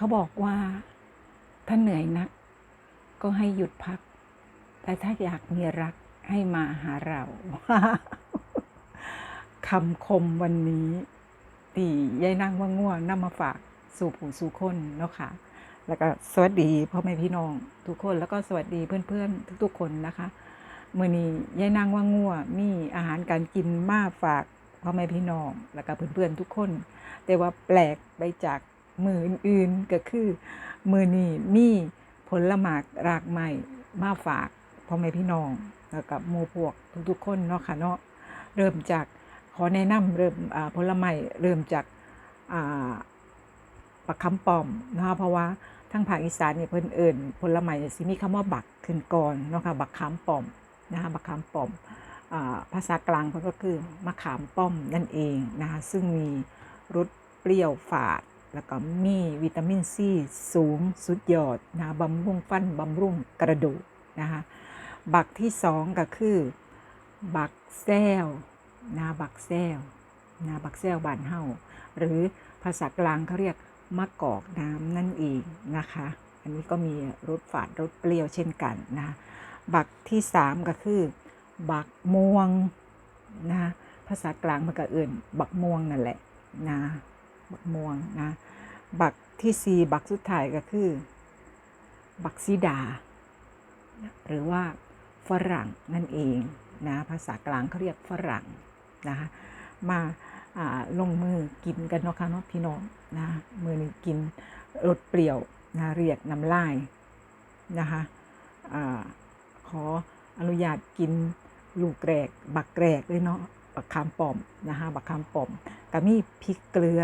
เขาบอกว่าถ้าเหนื่อยนัก ก็ให้หยุดพัก แต่ถ้าอยากมีรักให้มาหาเราคำคมวันนี้ตียายนั่งว่าง่วงนำมาฝากสู่ผู้สู่คนเนาะค่ะ แล้วก็สวัสดีพ่อแม่พี่น้องทุกคนแล้วก็สวัสดีเพื่อนๆทุกๆคนนะคะเมื่อนี้ยายนางว่างัวงมีอาหารการกินมาฝากพ่อแม่พี่น้องแล้วก็เพื่อนๆทุกคน แต่ว่าแปลกไปจาก มืออื่นๆก็คือ มือนี้มีผลหมากรากใหม่มาฝากพ่อแม่พี่น้องแล้วกับหมู่พวกทุกๆคนเนาะค่ะเนาะเริ่มจากขอแนะนำเริ่มผลไม้เริ่มจากอ่าปักคำปอมนะคะเพราะว่าทางภาคอีสานเนี่ยเพิ่นเอิ่นผลไม้สิมีคำว่าบักขึ้นก่อนเนาะค่ะบักขามป้อมนะคะบักขามป้อมภาษากลางเพิ่นก็คือมะขามป้อมนั่นเองนะคะซึ่งมีรสเปรี้ยวฝาด แล้วก็มีวิตามินซีสูงสุดยอดนะบำรุงฟันบำรุงกระดูกนะคะบักที่สองก็คือ บักแซวนะบักแซวนะบักแซวบานเฮาหรือภาษากลางเขาเรียกมะกอกน้ำนั่นเองนะคะ อันนี้ก็มีรสฝาดรสเปรี้ยวเช่นกันนะ บักที่สามก็คือ บักม่วงนะภาษากลางมันก็เอื่น บักม่วงนั่นแหละนะ บักม่วงนะ บักที่สี่บักสุดท้ายก็คือ บักซีดา หรือว่าฝรั่งนั่นเองนะภาษากลางเขาเรียกฝรั่งนะคะมาลงมือกินกันเนาะค่ะเนาะพี่น้องนะมือนี้กินรสเปรี้ยวนะเรียกน้ำลายนะคะอาขออนุญาตกินลูกแกรก บักแกรกเลยเนาะบักคามปอมนะคะบักคามปอมก็มีพริกเกลือ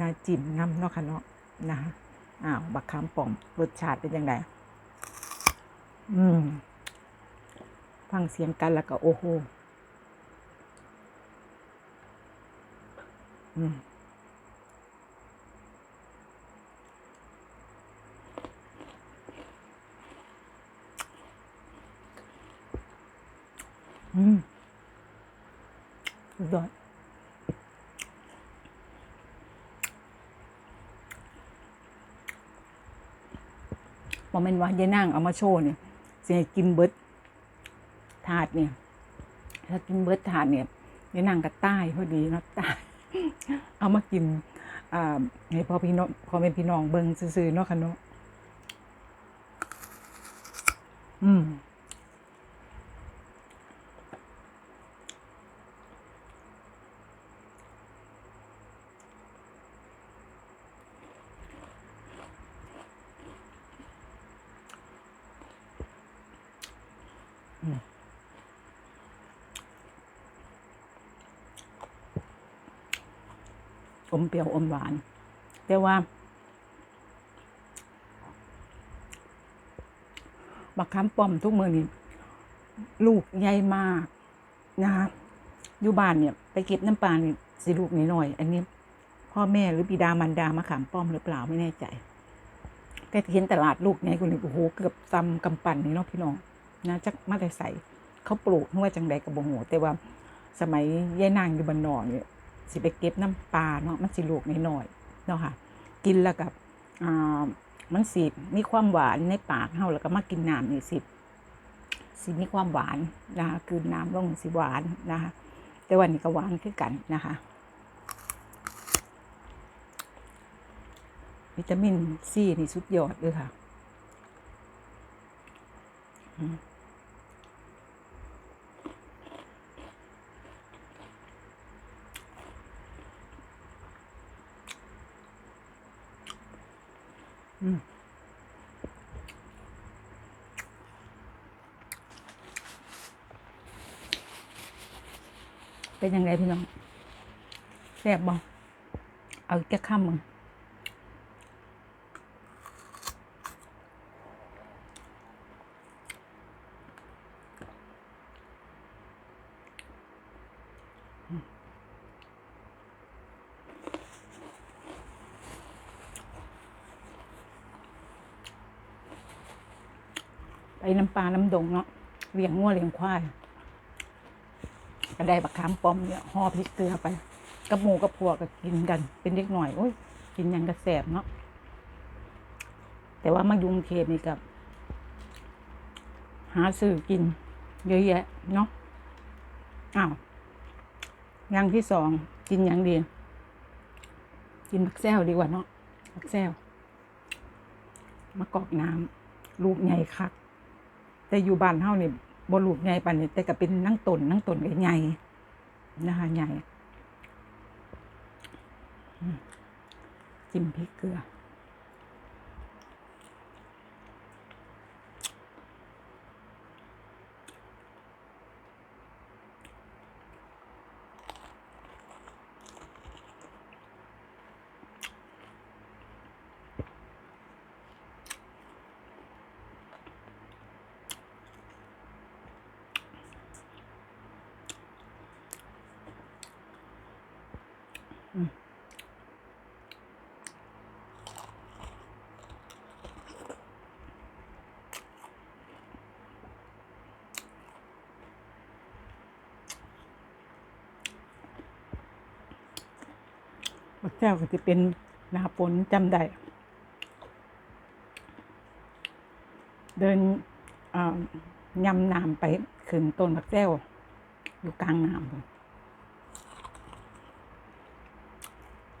นะจิ้มน้ำเนาะค่ะเนาะนะคะอ้าวบักคามป้อมรสชาติเป็นยังไงอืมฟังเสียงกันแล้วก็โอ้โหอืมอืมสุดยอด บอมเมนว่ายายนั่งเอามาโชว์เนี่ยเสียกินเบิดถาดเนี่ย ถ้ากินเบิร์ดถาดเนี่ยยายนางก็ใต้พอดีเนาะใต้เอามากินอ่าให้พอพี่น้องพอเป็นพี่น้องเบิ่งซื่อๆเนาะค่ะเนาะอืม อมเปรี้ยว อมหวานแต่ว่า บักคำป้อมทุกเมือนี่ลูกใหญ่มากนะคะอยู่บ้านเนี่ย ไปเก็บน้ำปลานี่สิลูกนิดหน่อย อันนี้ พ่อแม่หรือบิดามารดามาขามป้อมหรือเปล่าไม่แน่ใจแต่เห็นตลาดลูกเนี่คนนี้โอ้โหเกือบซ้ำกำปั่นนี่เนาะพี่น้อง นะจักมาแต่ใส่เขาปลูกเมื่อจังใดกับบ่โหแต่ว่าสมัยยายนางอยู่บ้านนอกเนี่ยสิไปเก็บน้ำปลาเนาะมันสิลูกน้อยๆเนาะค่ะ กินแล้วกับอ่ามันสิมีความหวานในปากเฮาแล้วก็มากินน้ำนี่สิสิมีความหวานนะคะคือน้ำลงสิหวานนะคะแต่วันนี้ก็หวานคือกันนะคะวิตามินซีนี่สุดยอดเลยค่ะอืมอืม เป็นยังไงพี่น้องแซ่บบ่เอาแค่ข้ามมึงไป น้ำปลาน้ำดงเนาะเลี้ยงงัวเลี้ยงควายก็ได้บักขามป้อมเนี่ยห่อพริกเกลือไปกับหมูกับพวกก็กินกัน เป็นเด็กหน่อยโอ้ยกินยังกระแสบเนาะแต่ว่ามายุงเทพนี่กับ หาซื้อกิน เยอะแยะเนาะอ้าวอย่างที่สองกินอย่างดีกินมักแซวดีกว่าเนาะมักแซวมะกอกน้ำลูกใหญ่คัก แต่อยู่บ้านเฮานี่บ่ลูกใหญ่ปานนี้แต่ก็เป็นนั่งตนนั่งตนก็ใหญ่นะคะใหญ่จิ้มพริกเกลือ บักแก้วก็จะเป็นหนาฝนจำได้เดินยำน้ำไปขึ้นต้นบักแก้วอยู่กลางน้ำ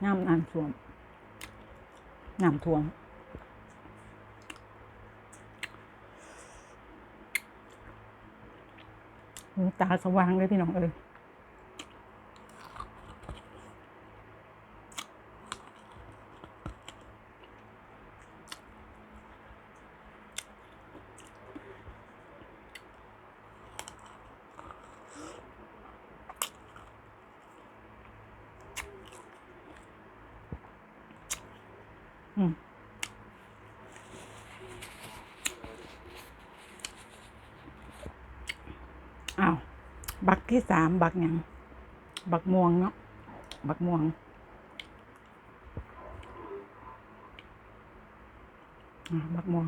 น้ำน้ำท่วมน้ำท่วม ตาสว่างเลยพี่น้องเอ้ย อืมอ้าว บัก ที่สามบักหยังบักม่วงเนาะบักม่วงอ่าบักม่วง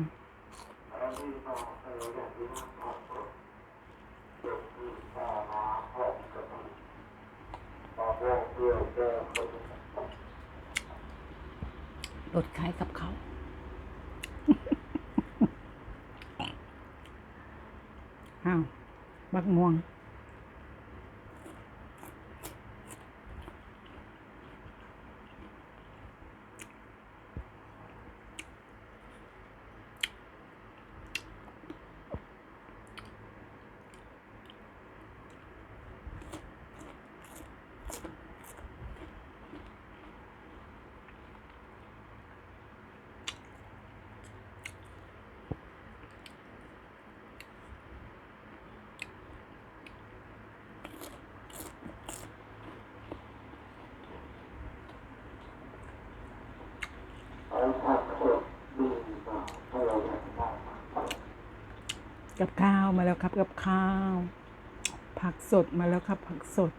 รถขายกับเขาวอ้าวบักม่วง กับข้าวมาแล้วครับ กับข้าว ผักสดมาแล้วครับ ผักสด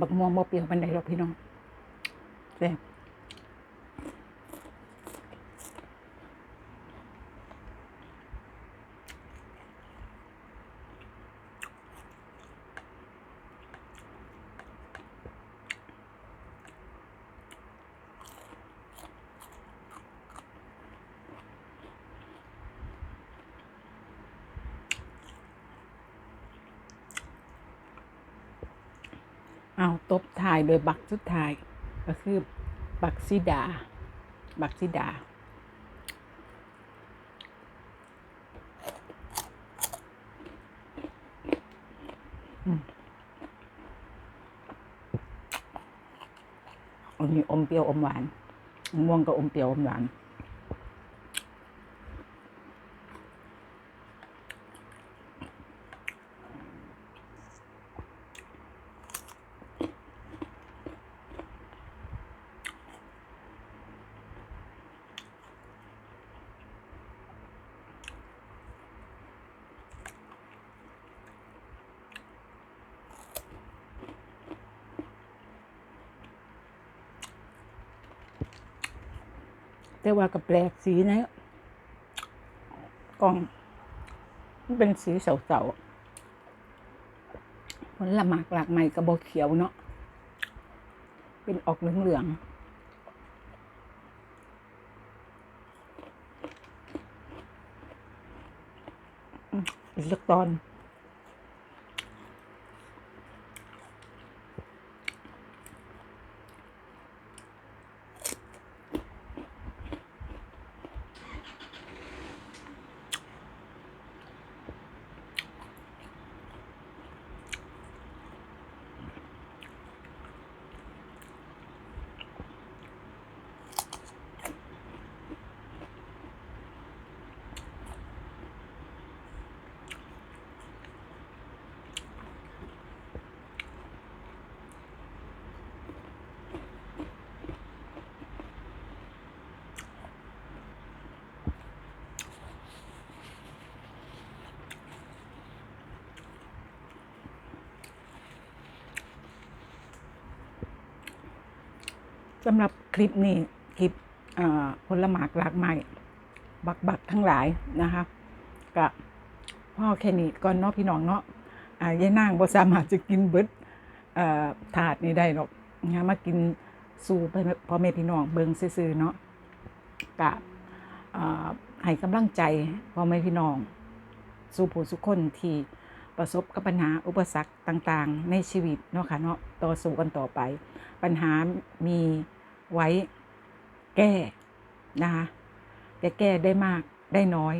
บักม่วงบ่เปรี้ยวปันใดหรอกพี่น้องแซ่บ เอาตบถ่ายโดยบักสุดท้าย ก็คือบักซิดา บักซิดา อันนี้อมเปรี้ยวอมหวานมะม่วงก็อมเปรี้ยวอมหวาน แต่ว่ากับแปลกสีนะกล่อง มันเป็นสีเสาๆผลละหมากหลากใหม่กระบอกเขียวเนาะเป็นออกเหลืองๆอืมอีกสักตอน สำหรับคลิปนี้คลิปผลหมากหลากไม้บักบักทั้งหลายนะคะกับพ่อแค่นี้ก่อนเนาะพี่น้องเนาะยายนางบ่สามารถจะกินเบิดถาดนี้ได้หรอกนะมากินสู่ไปพ่อแม่พี่น้องเบิงซื่อๆเนาะกะเอ่อให้กำลังใจพ่อแม่พี่น้อง สู่ผู้สุกคนที่ประสบกับปัญหาอุปสรรคต่างๆ ในชีวิตเนาะค่ะเนาะต่อสู้กันต่อไป ปัญหามี ไว้แก้นะคะจะแก้ได้มากได้น้อย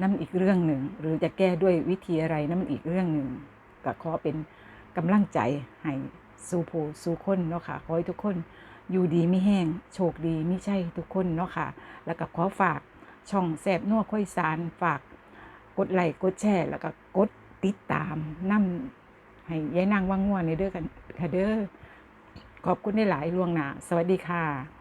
นั่นอีกเรื่องหนึ่ง หรือจะแก้ด้วยวิธีอะไรนั่นมันอีกเรื่องหนึ่งก็ขอเป็นกำลังใจให้สู่ผู้สู่คนเนาะค่ะขอให้ทุกคนอยู่ดีไม่แห้งโชคดีไม่ใช่ทุกคนเนาะค่ะ แล้วก็ขอฝากช่องแสบนัวค่อยสารฝากกดไลค์กดแชร์แล้วก็กดติดตามนั่ให้ยายนางว่างง่วนในเด้อกันค่ะเด้อ ขอบคุณได้หลายล่วงหน้าสวัสดีค่ะ